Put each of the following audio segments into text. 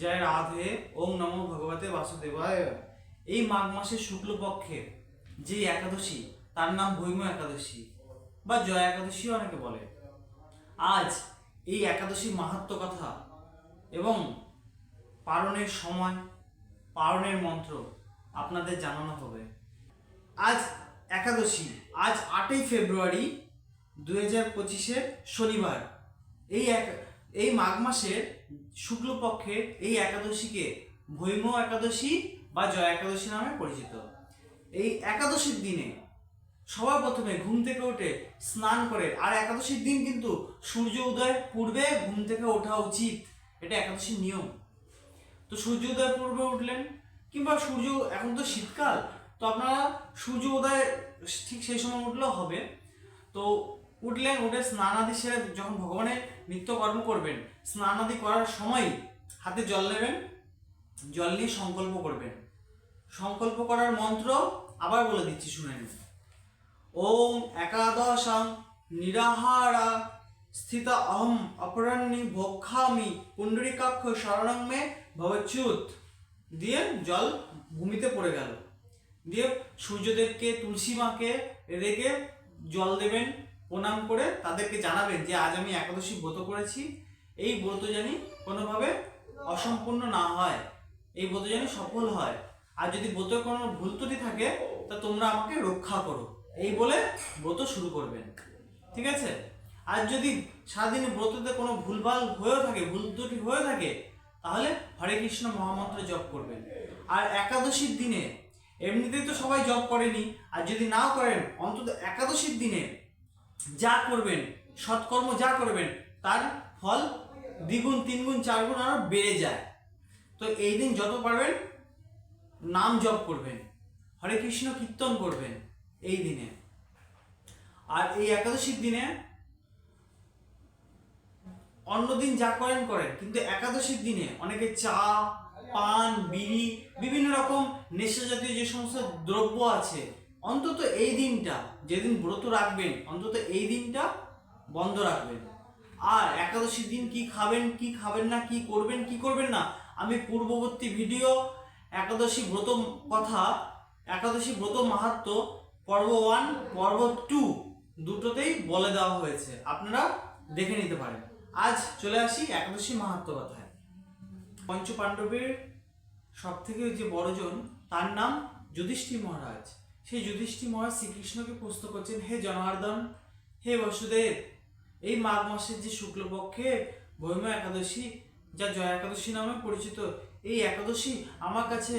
জয় রাধে, ওম নমো ভগবতে বাসুদেবায়। এই মাঘ মাসের শুক্লপক্ষে যে একাদশী, তার নাম ভৈম একাদশী, বা জয় একাদশী অনেকে বলে। আজ এই একাদশী মাহাত্ম কথা এবং পালনের সময় পালনের মন্ত্র আপনাদের জানানো হবে। আজ একাদশী, আজ আটই ফেব্রুয়ারি দু হাজার পঁচিশের শনিবার। এই এক এই মাঘ মাসের শুক্লপক্ষের এই একাদশীকে ভৈম একাদশী বা জয় একাদশী নামে পরিচিত। এই একাদশীর দিনে সবার প্রথমে ঘুম থেকে উঠে স্নান করে, আর একাদশীর দিন কিন্তু সূর্য উদয়ের পূর্বে ঘুম থেকে ওঠা উচিত, এটা একাদশীর নিয়ম। তো সূর্য উদয়ের পূর্বে উঠলেন, কিংবা সূর্য, এখন তো শীতকাল, তো আপনারা সূর্য উদয় ঠিক সেই সময় উঠলেও হবে। তো উঠলেন, উঠে স্নান আদি সেরে যখন ভগবানের নিত্যকর্ম করবেন। স্নান আদি করার সময় হাতে জল নেবেন, জল নিয়ে সংকল্প করবেন। সংকল্প করার মন্ত্র আবার বলে দিচ্ছি, শুনে নিন। ওম একাদশাং নিরাহারা স্থিত অহম অপরাহ্নি ভক্ষামি পুণ্ডরিকাক্ষ শরণং মে ভবচ্যুত। দিয়ে জল ভূমিতে পড়ে গেল। দিয়ে সূর্যদেবকে, তুলসী মাকে রেখে জল দেবেন। প্রণাম করে তাদেরকে জানাবেন যে আজ আমি একাদশী ব্রত করেছি। এই ব্রত জানি কোনোভাবে অসম্পূর্ণ না হয়। এই ব্রত জানি সফল হয়। আর যদি ব্রতে কোনো ভুল ত্রুটি থাকে, তা তোমরা আমাকে রক্ষা করো। এই বলে ব্রত শুরু করবেন। ঠিক আছে? আর যদি সারাদিন ব্রততে কোনো ভুলভাল হয়েও থাকে, ভুল ত্রুটি হয়ে থাকে, তাহলে হরে কৃষ্ণ মহামন্ত্র জপ করবেন। আর একাদশীর দিনে, এমনিতেই তো সবাই জপ করেনি, আর যদি নাও করেন, অন্তত একাদশীর দিনে যা করবেন, সৎকর্ম যা করবেন, তার ফল দ্বিগুণ, তিনগুণ, চারগুণ আরও বেড়ে যায়। তো এই দিন যত পারবেন নাম জপ করবেন, হরে কৃষ্ণ কীর্তন করবেন এই দিনে। আর এই একাদশীর দিনে অন্যদিন যা করেন করেন। কিন্তু একাদশীর দিনে অনেকে চা, পান, বিড়ি, বিভিন্ন রকম নেশা জাতীয় যে সমস্ত দ্রব্য আছে অন্তত এই দিনটা, যেদিন ব্রত রাখবেন, অন্তত এই দিনটা বন্ধ রাখবেন। আর একাদশীর দিন কি খাবেন কি খাবেন না, কি করবেন কি করবেন না, আমি পূর্ববর্তী ভিডিও, একাদশী ব্রত কথা, একাদশী ব্রত মাহাত্ম, পর্ব ওয়ান পর্ব টু দুটোতেই বলে দেওয়া হয়েছে। আপনারা দেখে নিতে পারেন। আজ চলে আসি একাদশী মাহাত্ম কথায় পঞ্চ পাণ্ডবের সব থেকে যে বড়জন, তার নাম যুধিষ্ঠির মহারাজ। সেই যুধিষ্ঠির মহারাজ শ্রীকৃষ্ণকে প্রশ্ন করছেন, হে জনার্দন, হে বসুদেব, এই মাঘ মাসের যে শুক্লপক্ষে ভৈম একাদশী, যা জয় একাদশী নামে পরিচিত, এই একাদশী আমার কাছে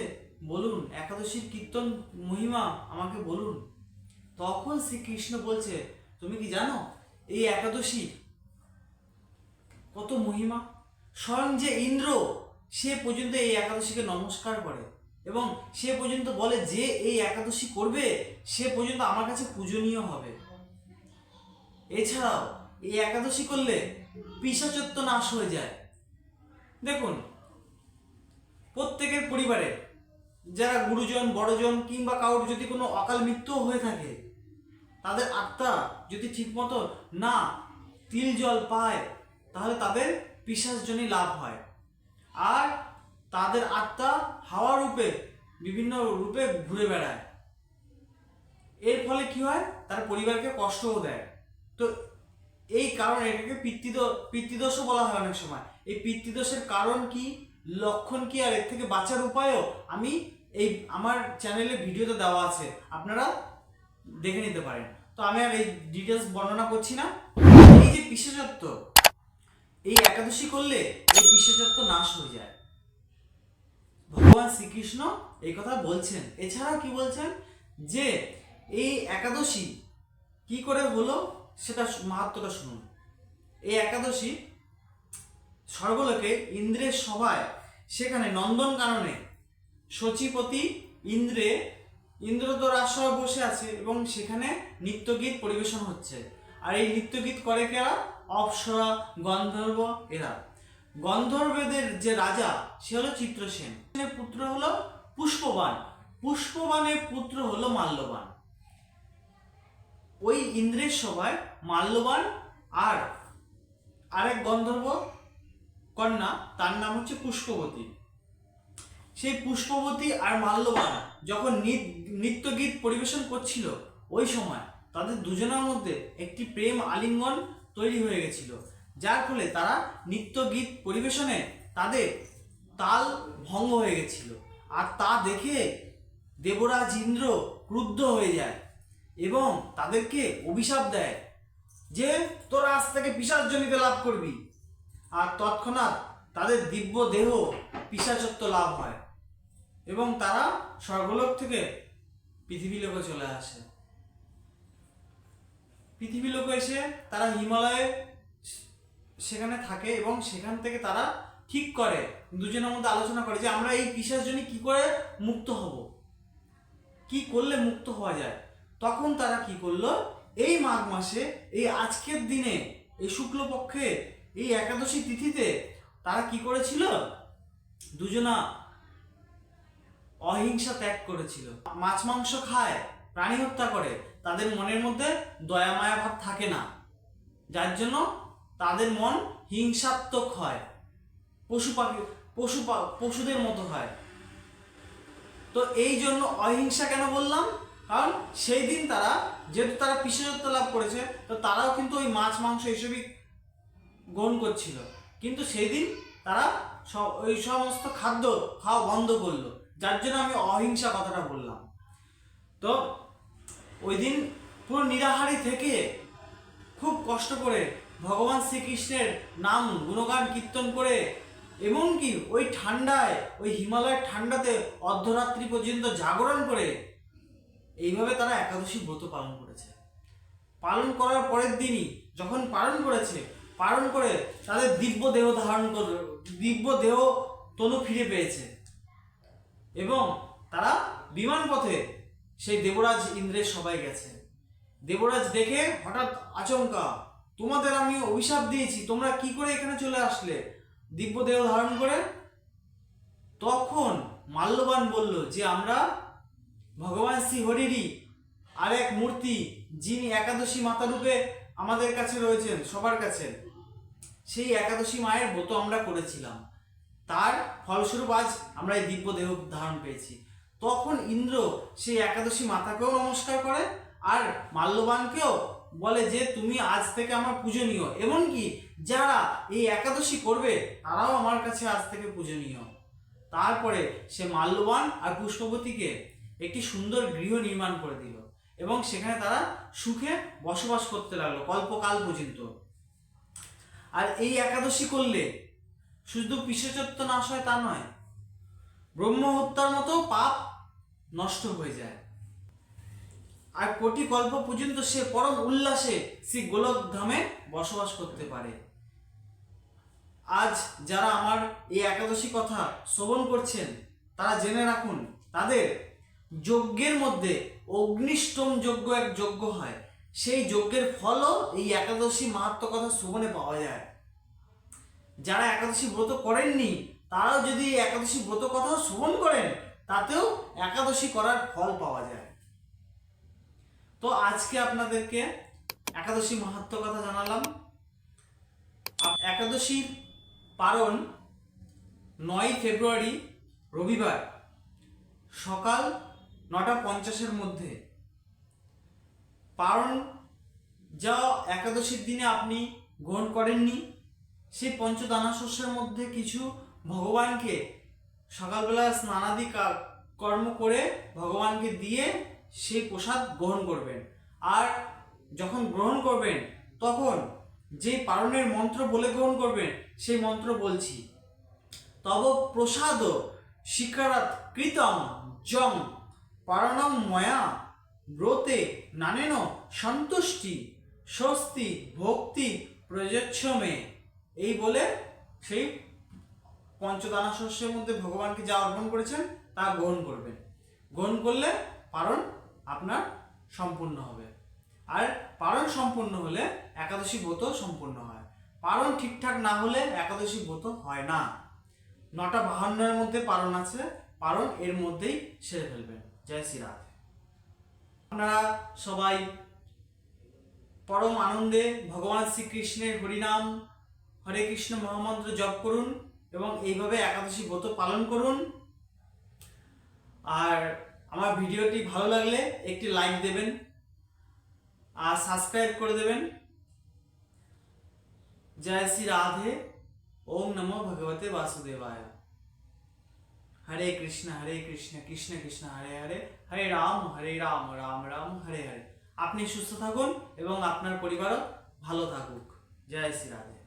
বলুন, একাদশীর কীর্তন মহিমা আমাকে বলুন। তখন শ্রীকৃষ্ণ বলছে, তুমি কি জানো, এই একাদশী কত মহিমা? স্বয়ং যে ইন্দ্র, সে পর্যন্ত এই একাদশীকে নমস্কার করে। এবং সে পর্যন্ত বলে যে এই একাদশী করবে, সে পর্যন্ত আমার কাছে পূজনীয় হবে। এছাড়াও, এই একাদশী করলে পিসাচত্ব নাশ হয়ে যায়। দেখুন, প্রত্যেকের পরিবারে যারা গুরুজন, বড়জন কিংবা কারোর যদি কোনো অকাল মৃত্যুও হয়ে থাকে, তাদের আত্মা যদি ঠিকমতো না তিল জল পায়, তাহলে তাদের পিসাসজনই লাভ হয়। আর তাদের আত্মা হাওয়া রূপে, বিভিন্ন রূপে ঘুরে বেড়ায়। এর ফলে কি হয়? তার পরিবারকে কষ্টও দেয়। তো এই কারণ এটাকে পিতৃদ, পিতৃদোষও বলা হয় অনেক সময়। এই পিতৃদোষের কারণ কি? লক্ষণ কি? আর এর থেকে বাঁচার উপায়ও আমি এই, আমার চ্যানেলে ভিডিওতে দেওয়া আছে। আপনারা দেখে নিতে পারেন। তো আমি আর এই ডিটেলস বর্ণনা করছি না। এই যে বিশেষত্ব, এই একাদশী করলে এই বিশেষত্ব নাশ হয়ে যায়। ভগবান শ্রীকৃষ্ণ এই কথা বলছেন। এছাড়াও কি বলছেন? যে এই একাদশী কি করে হলো সেটা মাহাত্ম্যটা শুনুন। এই একাদশী সর্বলোকে ইন্দ্রের সভায়, সেখানে নন্দন কাননে সচিপতি ইন্দ্রে ইন্দ্রদর আশ্রয় বসে আছে এবং সেখানে নৃত্যগীত পরিবেশন হচ্ছে। আর এই নৃত্যগীত করে কেরা অপ্সরা, গন্ধর্ব এরা। গন্ধর্বদের যে রাজা, সে হলো চিত্রসেন। পুত্র হলো পুষ্পবান। পুষ্পবানের পুত্র হলো মাল্যবান। ওই ইন্দ্রের সভায় মাল্যবান আর আরেক গন্ধর্ব কন্যা, তার নাম হচ্ছে পুষ্পবতী। সেই পুষ্পবতী আর মাল্যবান যখন নৃত- নৃত্যগীত পরিবেশন করছিল, ওই সময় তাদের দুজনের মধ্যে একটি প্রেম আলিঙ্গন তৈরি হয়ে গেছিল। যার ফলে তারা নৃত্য গীত পরিবেশনে তাদের তাল ভঙ্গ হয়ে গেছিল। আর তা দেখে দেবরাজ ইন্দ্র ক্রুদ্ধ হয়ে যায় এবং তাদেরকে অভিশাপ দেয় যে, তোরা আজ থেকে পিসার্জনিতে লাভ করবি। আর তৎক্ষণাৎ তাদের দিব্য দেহ পিসাচত্ব লাভ হয় এবং তারা স্বর্গলোক থেকে পৃথিবী লোকে চলে আসে। পৃথিবী লোকে এসে তারা হিমালয়ে সেখানে থাকে এবং সেখান থেকে তারা ঠিক করে। দুজনের মধ্যে আলোচনা করে যে আমরা এই পিসার জন্য কি করে মুক্ত হব। কি করলে মুক্ত হওয়া যায়? তখন তারা কি করল? এই মাঘ মাসে, এই আজকের দিনে, এই শুক্লপক্ষে, এই একাদশী তিথিতে তারা কি করেছিল? দুজনা অহিংসা ত্যাগ করেছিল। মাছ মাংস খায়, প্রাণী হত্যা করে। তাদের মনের মধ্যে দয়া মায়া ভাব থাকে না। যার জন্য তাদের মন হিংসাত্মক হয়। পশু পাখি, পশু পশুদের মতো হয়। তো এই জন্য অহিংসা কেন বললাম? কারণ সেই দিন তারা, যেহেতু তারা বিশেষত্ব লাভ করেছে, তো তারাও কিন্তু ওই মাছ, মাংস এসবই গ্রহণ করছিল। কিন্তু সেই দিন তারা ওই সমস্ত খাদ্য খাওয়া বন্ধ করল, যার জন্য আমি অহিংসা কথাটা বললাম। তো ওই দিন পুরো নিরাহারি থেকে খুব কষ্ট করে ভগবান শ্রীকৃষ্ণের নাম, গুণগান, কীর্তন করে এমনকি ওই ঠান্ডায়, ওই হিমালয়ের ঠান্ডাতে অর্ধরাত্রি পর্যন্ত জাগরণ করে এইভাবে তারা একাদশী ব্রত পালন করেছে। পালন করার পরের দিনই যখন পালন করেছে, পালন করে তাদের দিব্য দেহ ধারণ করে, দিব্য দেহ তনু ফিরে পেয়েছে এবং তারা বিমান পথে সেই দেবরাজ ইন্দ্রের সবাই গেছে। দেবরাজ দেখে হঠাৎ আচমকা তোমাদের আমি অভিশাপ দিয়েছি, তোমরা কি করে এখানে চলে আসলে? দিব্য দেহ ধারণ করে? তখন মাল্যবান বলল যে, আমরা ভগবান শ্রী হরিরই আর এক মূর্তি, যিনি একাদশী মাতা রূপে আমাদের কাছে রয়েছেন, সবার কাছে। সেই একাদশী মায়ের ব্রত আমরা করেছিলাম। তার ফলস্বরূপ আজ আমরা এই দিব্য দেহ ধারণ পেয়েছি। তখন ইন্দ্র সেই একাদশী মাতাকেও নমস্কার করে, আর মাল্যবানকেও বলে যে তুমি আজ থেকে আমার পূজনীয়। এমনকি যারা এই একাদশী করবে, তারাও আমার কাছে আজ থেকে পূজনীয়। তারপরে সে মাল্যবান আর পুষ্পবতীকে একটি সুন্দর গৃহ নির্মাণ করে দিল এবং সেখানে তারা সুখে বসবাস করতে লাগল কল্পকাল পর্যন্ত। আর এই একাদশী করলে শুধু পিসচত্ব নাশ হয় তা নয় ব্রহ্ম হত্যার মতো পাপ নষ্ট হয়ে যায়। আর কোটি কল্প পর্যন্ত সে পরম উল্লাসে শ্রী গোলক ধামে বসবাস করতে পারে। আজ যারা আমার এই একাদশী কথা শ্রবণ করছেন, তারা জেনে রাখুন, তাদের যজ্ঞের মধ্যে অগ্নিষ্টম যজ্ঞ এক যজ্ঞ হয়। সেই যজ্ঞের ফলও এই একাদশী মাহাত্ম কথা শ্রবণে পাওয়া যায়। যারা একাদশী ব্রত করেননি, তারাও যদি একাদশী ব্রত কথা শ্রবণ করেন, তাতেও একাদশী করার ফল পাওয়া যায়। তো আজকে আপনাদেরকে একাদশী মাহাত্ম কথা জানালাম। একাদশীর পারণ নয় ফেব্রুয়ারি, রবিবার সকাল নটা পঞ্চাশের মধ্যে। পারণ যা একাদশীর দিনে আপনি গ্রহণ করেননি, সেই পঞ্চদানা শস্যের মধ্যে কিছু ভগবানকে সকালবেলা স্নানাদি কর্ম করে ভগবানকে দিয়ে সেই প্রসাদ গ্রহণ করবেন। আর যখন গ্রহণ করবেন, তখন যে পারণের মন্ত্র বলে গ্রহণ করবেন, সেই মন্ত্র বলছি, তব প্রসাদ শিকারাত কৃতম জং পারণম ময়া ব্রতে নানেন সন্তুষ্টি স্বস্তি ভক্তি প্রযোজ্য মে এই বলে সেই পঞ্চদানা শস্যের মধ্যে ভগবানকে যা অর্পণ করেছেন, তা গ্রহণ করবেন। গ্রহণ করলে পারণ আপনার সম্পূর্ণ হবে। আর পারণ সম্পূর্ণ হলে একাদশী ব্রত সম্পূর্ণ হয়। পারণ ঠিকঠাক না হলে একাদশী ব্রত হয় না। নটা বাহান্নের মধ্যে পারণ আছে, পারণ এর মধ্যেই সেরে ফেলবেন। জয় শ্রীরাধ আপনারা সবাই পরম আনন্দে ভগবান শ্রীকৃষ্ণের হরিনাম, হরে কৃষ্ণ মহামন্ত্র জপ করুন এবং এইভাবে একাদশী ব্রত পালন করুন। আর আমার ভিডিওটি ভালো লাগলে একটি লাইক দেবেন আর সাবস্ক্রাইব করে দেবেন। জয় শ্রী রাধে, ওম নমো ভগবতে বাসুদেবায়। হরে কৃষ্ণ হরে কৃষ্ণ কৃষ্ণ কৃষ্ণ, হরে হরে হরে রাম হরে রাম রাম রাম, হরে হরে। আপনি সুস্থ থাকুন এবং আপনার পরিবারও ভালো থাকুক। জয় শ্রী রাধে।